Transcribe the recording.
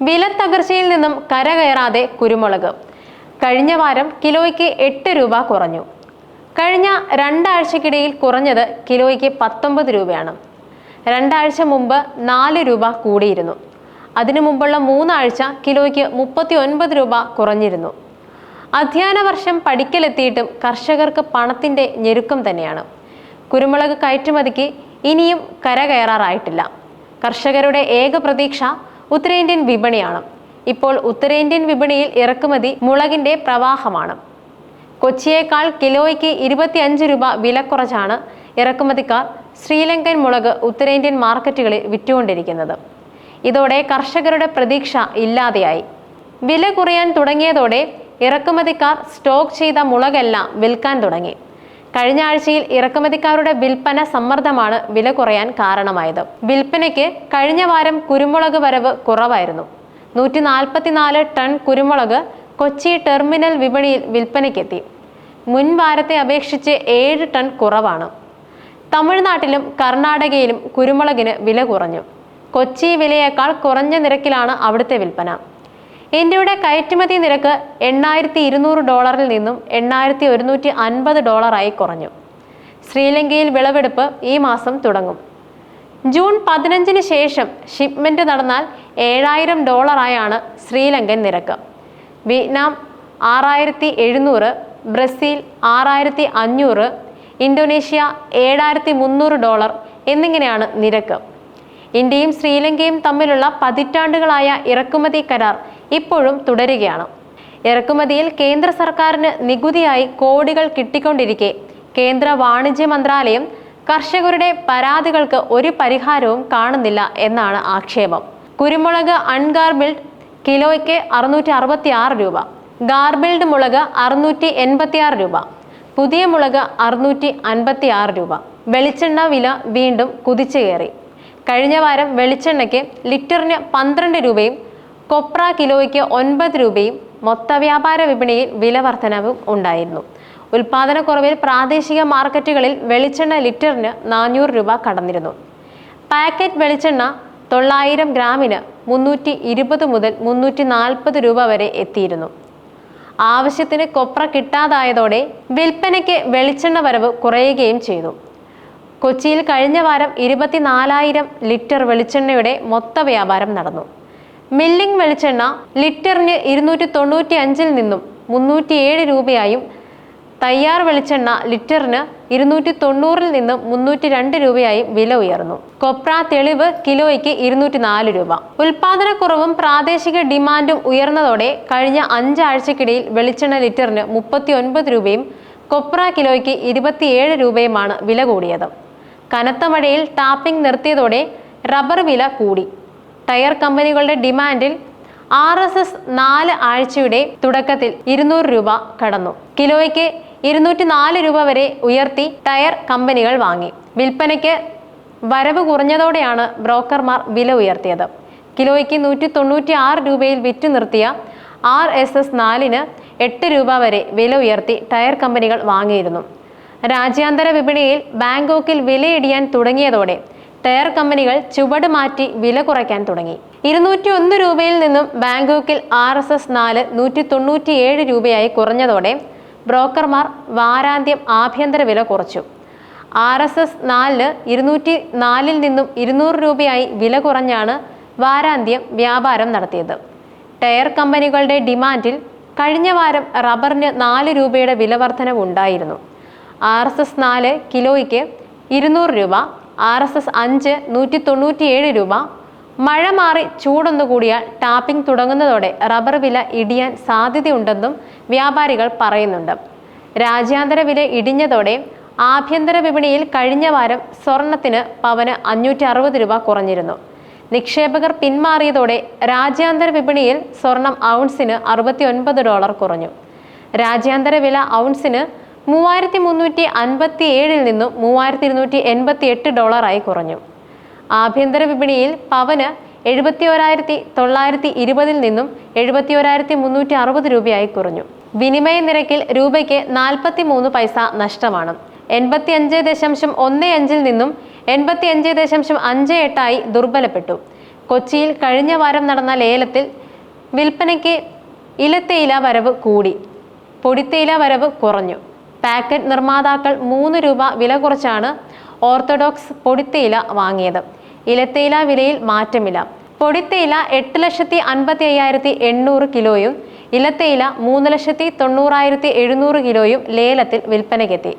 വിലത്തകർച്ചയിൽ നിന്നും കരകയറാതെ കുരുമുളക്. കഴിഞ്ഞ വാരം കിലോയ്ക്ക് എട്ട് രൂപ കുറഞ്ഞു. കഴിഞ്ഞ രണ്ടാഴ്ചക്കിടയിൽ കുറഞ്ഞത് കിലോയ്ക്ക് പത്തൊമ്പത് രൂപയാണ്. രണ്ടാഴ്ച മുമ്പ് നാല് രൂപ കൂടിയിരുന്നു. അതിനു മുമ്പുള്ള മൂന്നാഴ്ച കിലോയ്ക്ക് മുപ്പത്തി ഒൻപത് രൂപ കുറഞ്ഞിരുന്നു. അധ്യയന വർഷം പഠിക്കലെത്തിയിട്ടും കർഷകർക്ക് പണത്തിന്റെ ഞെരുക്കം തന്നെയാണ്. കുരുമുളക് കയറ്റുമതിക്ക് ഇനിയും കരകയറാറായിട്ടില്ല. കർഷകരുടെ ഏക പ്രതീക്ഷ ഉത്തരേന്ത്യൻ വിപണിയാണ്. ഇപ്പോൾ ഉത്തരേന്ത്യൻ വിപണിയിൽ ഇറക്കുമതി മുളകിന്റെ പ്രവാഹമാണ്. കൊച്ചിയേക്കാൾ കിലോയ്ക്ക് ഇരുപത്തിയഞ്ച് രൂപ വില കുറച്ചാണ് ഇറക്കുമതിക്കാർ ശ്രീലങ്കൻ മുളക് ഉത്തരേന്ത്യൻ മാർക്കറ്റുകളിൽ വിറ്റുകൊണ്ടിരിക്കുന്നത്. ഇതോടെ കർഷകരുടെ പ്രതീക്ഷ ഇല്ലാതെയായി. വില കുറയാൻ തുടങ്ങിയതോടെ ഇറക്കുമതിക്കാർ സ്റ്റോക്ക് ചെയ്ത മുളകെല്ലാം വിൽക്കാൻ തുടങ്ങി. കഴിഞ്ഞ ആഴ്ചയിൽ ഇറക്കുമതിക്കാരുടെ വിൽപ്പന സമ്മർദ്ദമാണ് വില കുറയാൻ കാരണമായത്. വിൽപ്പനയ്ക്ക് കഴിഞ്ഞ വാരം കുരുമുളക് വരവ് കുറവായിരുന്നു. നൂറ്റി നാൽപ്പത്തിനാല് ടൺ കുരുമുളക് കൊച്ചി ടെർമിനൽ വിപണിയിൽ വിൽപ്പനയ്ക്കെത്തി. മുൻ വാരത്തെ അപേക്ഷിച്ച് ഏഴ് ടൺ കുറവാണ്. തമിഴ്നാട്ടിലും കർണാടകയിലും കുരുമുളകിന് വില കുറഞ്ഞു. കൊച്ചി വിലയേക്കാൾ കുറഞ്ഞ നിരക്കിലാണ് അവിടുത്തെ വിൽപ്പന. ഇന്ത്യയുടെ കയറ്റുമതി നിരക്ക് എണ്ണായിരത്തി ഇരുന്നൂറ് ഡോളറിൽ നിന്നും എണ്ണായിരത്തി ഒരുന്നൂറ്റി അൻപത് ഡോളറായി കുറഞ്ഞു. ശ്രീലങ്കയിൽ വിളവെടുപ്പ് ഈ മാസം തുടങ്ങും. ജൂൺ പതിനഞ്ചിന് ശേഷം ഷിപ്മെന്റ് നടന്നാൽ ഏഴായിരം ഡോളറായാണ് ശ്രീലങ്കൻ നിരക്ക്. വിയറ്റ്നാം ആറായിരത്തി എഴുന്നൂറ് ബ്രസീൽ ആറായിരത്തി അഞ്ഞൂറ് ഇന്തോനേഷ്യ ഏഴായിരത്തി മുന്നൂറ് ഡോളർ എന്നിങ്ങനെയാണ് നിരക്ക്. ഇന്ത്യയും ശ്രീലങ്കയും തമ്മിലുള്ള പതിറ്റാണ്ടുകളായ ഇറക്കുമതി കരാർ ഇപ്പോഴും തുടരുകയാണ്. ഇറക്കുമതിയിൽ കേന്ദ്ര സർക്കാരിന് നികുതിയായി കോടികൾ കിട്ടിക്കൊണ്ടിരിക്കെ കേന്ദ്ര വാണിജ്യ മന്ത്രാലയം കർഷകരുടെ പരാതികൾക്ക് ഒരു പരിഹാരവും കാണുന്നില്ല എന്നാണ് ആക്ഷേപം. കുരുമുളക് അൺഗാർബിൾഡ് കിലോയ്ക്ക് അറുന്നൂറ്റി അറുപത്തി ആറ് രൂപ ഗാർബിൾഡ് മുളക് അറുന്നൂറ്റി എൺപത്തി ആറ് രൂപ പുതിയ മുളക് അറുന്നൂറ്റി അൻപത്തി ആറ് രൂപ. വെളിച്ചെണ്ണ വില വീണ്ടും കുതിച്ചു കയറി കഴിഞ്ഞ വാരം വെളിച്ചെണ്ണയ്ക്ക് ലിറ്ററിന് പന്ത്രണ്ട് രൂപയും കൊപ്ര കിലോയ്ക്ക് ഒൻപത് രൂപയും മൊത്ത വ്യാപാര വിപണിയിൽ വില വർധനവും ഉണ്ടായിരുന്നു. ഉൽപാദനക്കുറവിൽ പ്രാദേശിക മാർക്കറ്റുകളിൽ വെളിച്ചെണ്ണ ലിറ്ററിന് നാനൂറ് രൂപ കടന്നിരുന്നു. പാക്കറ്റ് വെളിച്ചെണ്ണ തൊള്ളായിരം ഗ്രാമിന് മുന്നൂറ്റി ഇരുപത് മുതൽ മുന്നൂറ്റി നാൽപ്പത് രൂപ വരെ എത്തിയിരുന്നു. ആവശ്യത്തിന് കൊപ്ര കിട്ടാതായതോടെ വിൽപ്പനയ്ക്ക് വെളിച്ചെണ്ണ വരവ് കുറയുകയും ചെയ്തു. കൊച്ചിയിൽ കഴിഞ്ഞ വാരം ഇരുപത്തിനാലായിരം ലിറ്റർ വെളിച്ചെണ്ണയുടെ മൊത്ത വ്യാപാരം നടന്നു. മില്ലിംഗ് വെളിച്ചെണ്ണ ലിറ്ററിന് ഇരുന്നൂറ്റി തൊണ്ണൂറ്റി അഞ്ചിൽ നിന്നും മുന്നൂറ്റിയേഴ് രൂപയായും തയ്യാർ വെളിച്ചെണ്ണ ലിറ്ററിന് ഇരുന്നൂറ്റി തൊണ്ണൂറിൽ നിന്നും മുന്നൂറ്റി രണ്ട് രൂപയായും വില ഉയർന്നു. കൊപ്ര തെളിവ് കിലോയ്ക്ക് ഇരുന്നൂറ്റി നാല് രൂപ. ഉൽപാദനക്കുറവും പ്രാദേശിക ഡിമാൻഡും ഉയർന്നതോടെ കഴിഞ്ഞ അഞ്ചാഴ്ചക്കിടയിൽ വെളിച്ചെണ്ണ ലിറ്ററിന് മുപ്പത്തി ഒൻപത് രൂപയും കൊപ്ര കിലോയ്ക്ക് ഇരുപത്തിയേഴ് രൂപയുമാണ് വില കൂടിയത്. കനത്ത മഴയിൽ ടാപ്പിംഗ് നിർത്തിയതോടെ റബ്ബർ വില കൂടി. ടയർ കമ്പനികളുടെ ഡിമാൻഡിൽ ആർ എസ് എസ് നാല് ആഴ്ചയുടെ തുടക്കത്തിൽ ഇരുന്നൂറ് രൂപ കടന്നു. കിലോയ്ക്ക് ഇരുന്നൂറ്റി നാല് രൂപ വരെ ഉയർത്തി ടയർ കമ്പനികൾ വാങ്ങി. വിൽപ്പനയ്ക്ക് വരവ് കുറഞ്ഞതോടെയാണ് ബ്രോക്കർമാർ വില ഉയർത്തിയത്. കിലോയ്ക്ക് നൂറ്റി തൊണ്ണൂറ്റി ആറ് രൂപയിൽ വിറ്റു നിർത്തിയ ആർ എസ് എസ് നാലിന് എട്ട് രൂപ വരെ വില ഉയർത്തി ടയർ കമ്പനികൾ വാങ്ങിയിരുന്നു. രാജ്യാന്തര വിപണിയിൽ ബാങ്കോക്കിൽ വിലയിടിയാൻ തുടങ്ങിയതോടെ ടയർ കമ്പനികൾ ചുവട് മാറ്റി വില കുറയ്ക്കാൻ തുടങ്ങി. ഇരുന്നൂറ്റി ഒന്ന് രൂപയിൽ നിന്നും ബാങ്കോക്കിൽ ആർ എസ് എസ് നാല് നൂറ്റി തൊണ്ണൂറ്റി ഏഴ് രൂപയായി കുറഞ്ഞതോടെ ബ്രോക്കർമാർ വാരാന്ത്യം ആഭ്യന്തര വില കുറച്ചു. ആർ എസ് എസ് നാലിന് ഇരുന്നൂറ്റി നാലിൽ നിന്നും ഇരുന്നൂറ് രൂപയായി വില കുറഞ്ഞാണ് വാരാന്ത്യം വ്യാപാരം നടത്തിയത്. ടയർ കമ്പനികളുടെ ഡിമാൻഡിൽ കഴിഞ്ഞ വാരം റബ്ബറിന് നാല് രൂപയുടെ വില വർധനവ് ഉണ്ടായിരുന്നു ആർ എസ് എസ് നാല് കിലോയ്ക്ക് ഇരുന്നൂറ് രൂപ ആർ എസ് എസ് അഞ്ച് നൂറ്റി തൊണ്ണൂറ്റിയേഴ് രൂപ. മഴ മാറി ചൂടൊന്നു കൂടിയാൽ ടാപ്പിംഗ് തുടങ്ങുന്നതോടെ റബ്ബർ വില ഇടിയാൻ സാധ്യതയുണ്ടെന്നും വ്യാപാരികൾ പറയുന്നുണ്ട്. രാജ്യാന്തര വില ഇടിഞ്ഞതോടെ ആഭ്യന്തര വിപണിയിൽ കഴിഞ്ഞ വാരം സ്വർണത്തിന് പവന് അഞ്ഞൂറ്റി അറുപത് രൂപ കുറഞ്ഞിരുന്നു. നിക്ഷേപകർ പിന്മാറിയതോടെ രാജ്യാന്തര വിപണിയിൽ സ്വർണം ഔൺസിന് അറുപത്തി ഡോളർ കുറഞ്ഞു. രാജ്യാന്തര വില ഔൺസിന് മൂവായിരത്തി മുന്നൂറ്റി അൻപത്തി ഏഴിൽ നിന്നും മൂവായിരത്തി ഇരുന്നൂറ്റി എൺപത്തി എട്ട് ഡോളറായി കുറഞ്ഞു. ആഭ്യന്തര വിപണിയിൽ പവന് എഴുപത്തി ഒരായിരത്തി തൊള്ളായിരത്തി ഇരുപതിൽ നിന്നും എഴുപത്തി ഒരായിരത്തി മുന്നൂറ്റി അറുപത് രൂപയായി കുറഞ്ഞു. വിനിമയ നിരക്കിൽ രൂപയ്ക്ക് നാൽപ്പത്തി മൂന്ന് പൈസ നഷ്ടമാണ്. എൺപത്തി അഞ്ച് ദശാംശം ഒന്ന് അഞ്ചിൽ നിന്നും എൺപത്തി അഞ്ച് ദശാംശം അഞ്ച് എട്ടായി ദുർബലപ്പെട്ടു. കൊച്ചിയിൽ കഴിഞ്ഞ വാരം നടന്ന ലേലത്തിൽ വിൽപ്പനയ്ക്ക് ഇലത്തേയില വരവ് കൂടി. പൊടിത്തേയില വരവ് കുറഞ്ഞു. പാക്കറ്റ് നിർമ്മാതാക്കൾ മൂന്ന് രൂപ വില കുറച്ചാണ് ഓർത്തഡോക്സ് പൊടിത്തേയില വാങ്ങിയത്. ഇലത്തേയില വിലയിൽ മാറ്റമില്ല. പൊടിത്തേയില എട്ട് ലക്ഷത്തി അൻപത്തി അയ്യായിരത്തി എണ്ണൂറ് കിലോയും ഇലത്തേയില മൂന്ന് ലക്ഷത്തി തൊണ്ണൂറായിരത്തി എഴുന്നൂറ് കിലോയും ലേലത്തിൽ വിൽപ്പനയ്ക്കെത്തി.